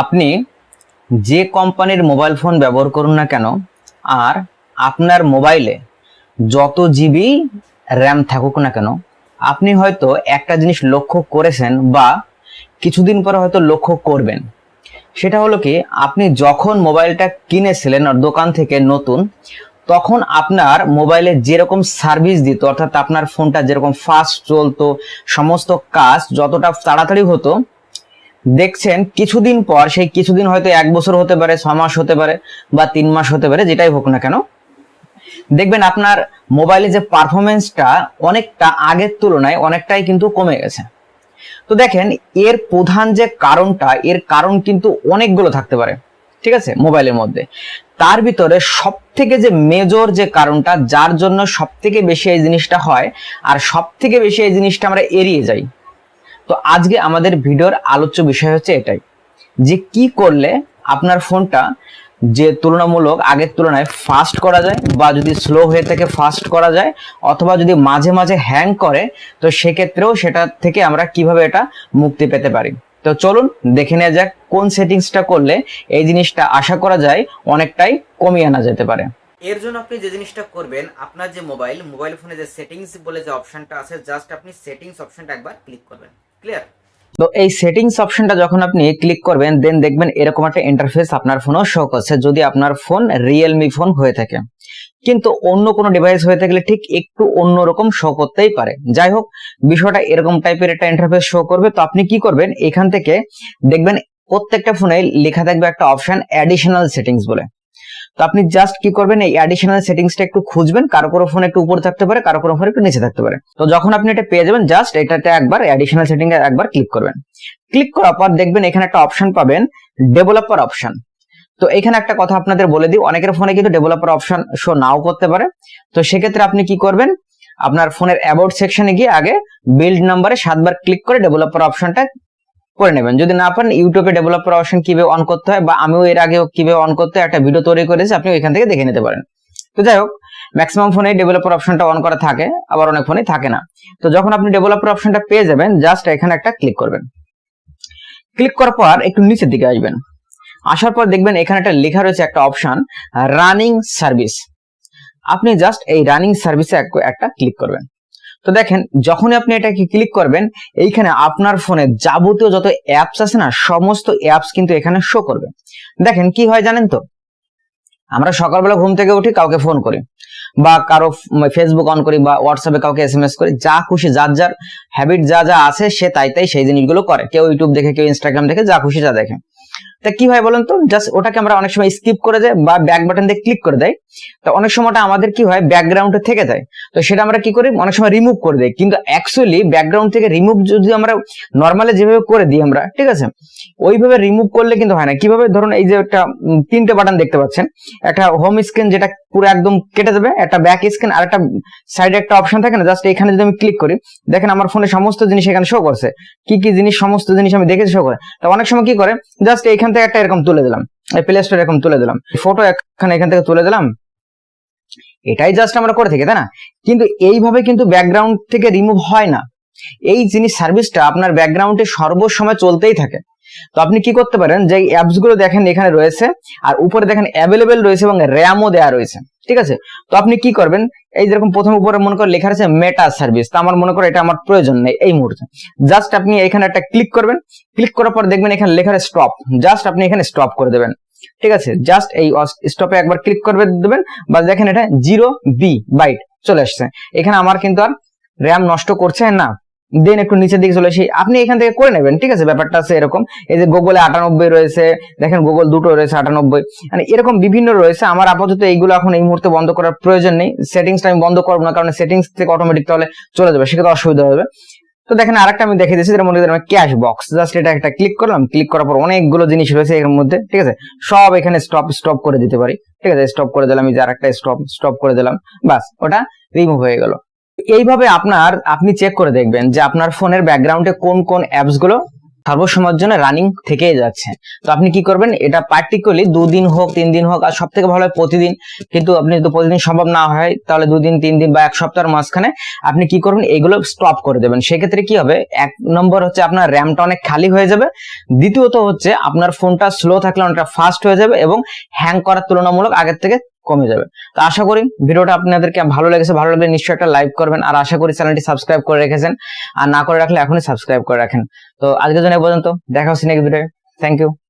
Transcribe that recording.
আপনি যে কোম্পানির মোবাইল ফোন ব্যবহার করুন না কেন, আর আপনার মোবাইলে যত জিবি র্যাম থাকুক না কেন, আপনি হয়তো একটা জিনিস লক্ষ্য করেছেন বা কিছুদিন পরে হয়তো লক্ষ্য করবেন। সেটা হলো কি, আপনি যখন মোবাইলটা কিনেছিলেন দোকান থেকে নতুন, তখন আপনার মোবাইলে যেরকম সার্ভিস দিত, অর্থাৎ আপনার ফোনটা যেরকম ফাস্ট চলতো, সমস্ত কাজ যতটা তাড়াতাড়ি হতো দেখছেন কিছুদিন পর, সেই কিছুদিন হয়তো এক বছর হতে পারে, ছ মাস হতে পারে বা তিন মাস হতে পারে, যেটাই হোক না কেন, দেখবেন আপনার মোবাইলে যে পারফরমেন্সটা অনেকটা আগের তুলনায় অনেকটাই কিন্তু কমে গেছে। তো দেখেন, এর প্রধান যে কারণটা, এর কারণ কিন্তু অনেকগুলো থাকতে পারে, ঠিক আছে, মোবাইলের মধ্যে। তার ভিতরে সব থেকে যে মেজর যে কারণটা, যার জন্য সব থেকে বেশি এই জিনিসটা হয়, আর সব থেকে বেশি এই জিনিসটা আমরা এড়িয়ে যাই তো আজকে আমাদের ভিডিওর আলোচ্য বিষয় হচ্ছে এটাই, যে কি করলে আপনার ফোনটা যে তুলনামূলক আগের তুলনায় ফাস্ট করা যায় বা যদি স্লো হয়ে থাকে ফাস্ট করা যায়, অথবা যদি মাঝে মাঝে হ্যাং করে, তো সেক্ষেত্রেও সেটা থেকে আমরা কীভাবে এটা মুক্তি পেতে পারি? তো চলুন দেখে নেওয়া যাক কোন সেটিংসটা করলে এই জিনিসটা আশা করা যায় অনেকটাই কমিয়ে আনা যেতে পারে। এর জন্য আপনি যে জিনিসটা করবেন, আপনার যে মোবাইল মোবাইল ফোনে যে সেটিংস বলে যে অপশনটা আছে জাস্ট আপনি সেটিংস অপশনটা একবার ক্লিক করবেন। ক্লিয়ার তো এই সেটিংস অপশনটা যখন আপনি ক্লিক করবেন দেন দেখবেন এরকম একটা ইন্টারফেস আপনার ফোনও শো করছে, যদি আপনার ফোন রিয়েলমি ফোন হয়ে থাকে। কিন্তু অন্য কোনো ডিভাইস হয়ে থাকলে ঠিক একটু অন্যরকম শো করতেই পারে। যাই হোক, বিষয়টা এরকম টাইপের একটা ইন্টারফেস শো করবে। তো আপনি কি করবেন? এখান থেকে দেখবেন প্রত্যেকটা ফোনে লেখা থাকবে একটা অপশন অ্যাডিশনাল সেটিংস বলে। তো আপনি জাস্ট কি করবেন, এই অ্যাডিশনাল সেটিংসটা একটু খুঁজবেন, কারও কারও ফোন একটু উপরে থাকতে পারে, কারও কারও ফোন একটু নিচে থাকতে পারে। তো যখন আপনি এটা পেয়ে যাবেন জাস্ট এটাতে একবার অ্যাডিশনাল সেটিং এ একবার ক্লিক করবেন। ক্লিক করার পর দেখবেন এখানে একটা অপশন পাবেন ডেভেলপার অপশন তো এখানে একটা কথা আপনাদের বলে দিই, অনেকের ফোনে কিন্তু ডেভেলপার অপশন শো নাও করতে পারে। তো সেক্ষেত্রে আপনি কি করবেন, আপনার ফোনের অ্যাবাউট সেকশনে গিয়ে আগে বিল্ড নাম্বারে সাতবার ক্লিক করে ডেভেলপার অপশনটা করে নেবেন। যদি না পারেন ইউটিউবে ডেভেলপার অপশন কীভাবে অন করতে হয় বা আমিও এর আগে কীভাবে অন করতে একটা ভিডিও তৈরি করেছি আপনি ওইখান থেকে দেখে নিতে পারেন। তো যাই হোক ম্যাক্সিমাম ফোনে ডেভেলপার অপশনটা অন করা থাকে, আবার অনেক ফোনে থাকে না। তো যখন আপনি ডেভেলপার অপশনটা পেয়ে যাবেন জাস্ট এখানে একটা ক্লিক করবেন। ক্লিক করার পর একটু নিচের দিকে আসবেন। আসার পর দেখবেন এখানে একটা লেখা রয়েছে একটা অপশন রানিং সার্ভিস আপনি জাস্ট এই রানিং সার্ভিসে একটা ক্লিক করবেন। তো দেখেন, যখনই আপনি এটাকে ক্লিক করবেন, এইখানে আপনার ফোনে যাবতীয় যত অ্যাপস আছে না, সমস্ত অ্যাপস কিন্তু এখানে শো করবে। দেখেন, কি হয় জানেন তো? আমরা সকালবেলা ঘুম থেকে উঠি কাউকে ফোন করি, বা কারও ফেসবুক অন করি, বা হোয়াটসঅ্যাপে কাউকে এস এম এস করি, যা খুশি, যার যার হ্যাবিট যা যা আছে, সে তাই তাই সেই জিনিসগুলো করে। কেউ ইউটিউব দেখে, কেউ ইনস্টাগ্রাম দেখে, যা খুশি যা দেখে। তা কি হয় বলেন তো? জাস্ট ওটাকে আমরা অনেক সময় স্কিপ করে দেয় বা ব্যাক বাটন দিয়ে ক্লিক করে দেয় তো অনেক সময়টা আমাদের কি হয়? ব্যাকগ্রাউন্ডে থেকে যায়। তো সেটা আমরা কি করি? অনেক সময় রিমুভ করে দিই। কিন্তু অ্যাকচুয়ালি ব্যাকগ্রাউন্ড থেকে রিমুভ যদি আমরা নর্মালি যেভাবে করে দিই আমরা, ঠিক আছে? ওইভাবে রিমুভ করলে কিন্তু হয় না। কীভাবে? ধরুন এই যে একটা তিনটে বাটন দেখতে পাচ্ছেন। একটা হোম স্ক্রিন যেটা পুরো একদম কেটে দেবে একটা ব্যাক স্ক্রিন আর একটা সাইডে একটা অপশন থাকে না জাস্ট এখানে যদি আমি ক্লিক করি, দেখেন আমার ফোনে সমস্ত জিনিস এখানে শো করছে। কি কি জিনিস, সমস্ত জিনিস আমি দেখেছি শো করে। তো অনেক সময় কি করে? জাস্ট এইখান থেকে একটা এরকম তুলে দিলাম। প্লে স্টোর এরকম তুলে দিলাম। ফটো এখানে এখান থেকে তুলে দিলাম। এটাই জাস্ট আমরা করে থাকি, তাই না? কিন্তু এইভাবে কিন্তু ব্যাকগ্রাউন্ড থেকে রিমুভ হয় না। এই জিনিস সার্ভিসটা আপনার ব্যাকগ্রাউন্ডে সর্বসময় চলতেই থাকে। তো আপনি কি করতে পারেন যে অ্যাপসগুলো দেখেন এখানে রয়েছে, আর উপরে দেখেন অ্যাভেলেবেল রয়েছে এবং র্যামও দেওয়া রয়েছে। ঠিক আছে? তো আপনি কি করবেন? এই যেরকম প্রথম উপরে মনে করে লেখা আছে মেটা সার্ভিস তো আমার মনে করে এটা আমার প্রয়োজন নেই এই মুহূর্তে। জাস্ট আপনি এখানে একটা ক্লিক করবেন ক্লিক করার পর দেখবেন এখানে লেখা স্টপ জাস্ট আপনি এখানে স্টপ করে দেবেন। ঠিক আছে? জাস্ট এই স্টপে একবার ক্লিক করবে দেবেন, বা দেখেন এটা জিরো বি বাইট চলে আসছে। এখানে আমার কিন্তু আর র্যাম নষ্ট করছে না। দেন একটু নিচের দিকে চলে আসি। আপনি এখান থেকে করে নেবেন, ঠিক আছে? ব্যাপারটা আছে এরকম। এই যে গুগলে আটানব্বই রয়েছে, দেখেন গুগল দুটো রয়েছে আটানব্বই। মানে এরকম বিভিন্ন রয়েছে। আমার আপাতত এইগুলো এখন এই মুহূর্তে বন্ধ করার প্রয়োজন নেই। সেটিংসটা আমি বন্ধ করব না, কারণ সেটিংস থেকে অটোমেটিক তাহলে চলে যাবে, সেক্ষেত্রে অসুবিধা হবে। তো দেখেন আরেকটা আমি দেখে দিচ্ছি যেটা মনে করেন ক্যাশ বক্স জাস্ট এটা একটা ক্লিক করলাম ক্লিক করার পর অনেকগুলো জিনিস রয়েছে এর মধ্যে, ঠিক আছে? সব এখানে স্টপ স্টপ করে দিতে পারি, ঠিক আছে? স্টপ করে দিলাম, এই যে আরেকটা স্টপ স্টপ করে দিলাম, বাস, ওটা রিমুভ হয়ে গেল। এইভাবে আপনার, আপনি চেক করে দেখবেন যে আপনার ফোনের ব্যাকগ্রাউন্ডে কোন কোন অ্যাপসগুলো সর্বসময়ের জন্য রানিং থেকেই যাচ্ছে। তো আপনি কি করবেন, এটা পার্টিকুলারলি দুদিন হোক তিন দিন হোক, আর সব থেকে ভালো হয় প্রতিদিন। কিন্তু আপনি যদি প্রতিদিন সম্ভব না হয়, তাহলে দুদিন তিন দিন বা এক সপ্তাহের মাঝখানে আপনি কি করবেন, এগুলো স্টপ করে দেবেন। সেক্ষেত্রে কি হবে, এক নম্বর হচ্ছে আপনার র্যামটা অনেক খালি হয়ে যাবে। দ্বিতীয়ত হচ্ছে, আপনার ফোনটা স্লো থাকলে অনেকটা ফাস্ট হয়ে যাবে এবং হ্যাং করার তুলনামূলক আগের থেকে কমে যাবে। তো আশা করি ভিডিওটা আপনাদেরকে ভালো লেগেছে, ভালো লাগলে নিশ্চয়ই একটা লাইক করবেন। আর আশা করি চ্যানেলটি সাবস্ক্রাইব করে রেখেছেন। আর না করে রাখলে এখনই সাবস্ক্রাইব করে রাখেন। তো আজকের জন্য পর্যন্ত। দেখা হচ্ছে নেক্সট ভিডিও থ্যাংক ইউ